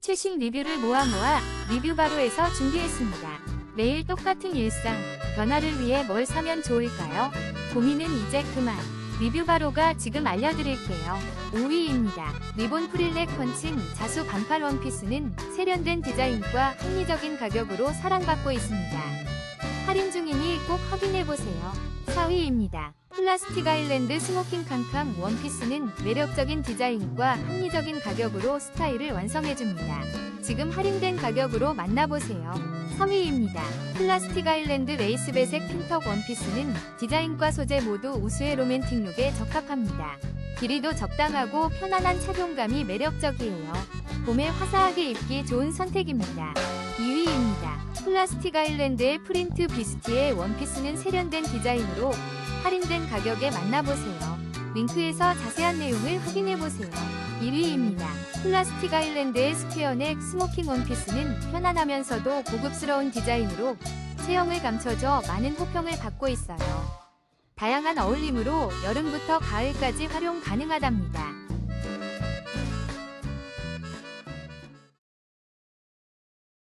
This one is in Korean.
최신 리뷰를 모아 모아 리뷰바로에서 준비했습니다. 매일 똑같은 일상, 변화를 위해 뭘 사면 좋을까요? 고민은 이제 그만. 리뷰바로가 지금 알려드릴게요. 5위입니다. 리본 프릴렉 펀칭 자수 반팔 원피스는 세련된 디자인과 합리적인 가격으로 사랑받고 있습니다. 할인 중이니 꼭 확인해보세요. 4위입니다. 플라스틱 아일랜드 스모킹 캉캉 원피스는 매력적인 디자인과 합리적인 가격으로 스타일을 완성해줍니다. 지금 할인된 가격으로 만나보세요. 3위입니다. 플라스틱 아일랜드 레이스 배색 핀턱 원피스는 디자인과 소재 모두 우수의 로맨틱 룩에 적합합니다. 길이도 적당하고 편안한 착용감이 매력적이에요. 봄에 화사하게 입기 좋은 선택입니다. 2위입니다. 플라스틱 아일랜드의 프린트 비스티의 원피스는 세련된 디자인으로 할인된 가격에 만나보세요. 링크에서 자세한 내용을 확인해보세요. 1위입니다. 플라스틱 아일랜드의 스퀘어넥 스모킹 원피스는 편안하면서도 고급스러운 디자인으로 체형을 감춰줘 많은 호평을 받고 있어요. 다양한 어울림으로 여름부터 가을까지 활용 가능하답니다.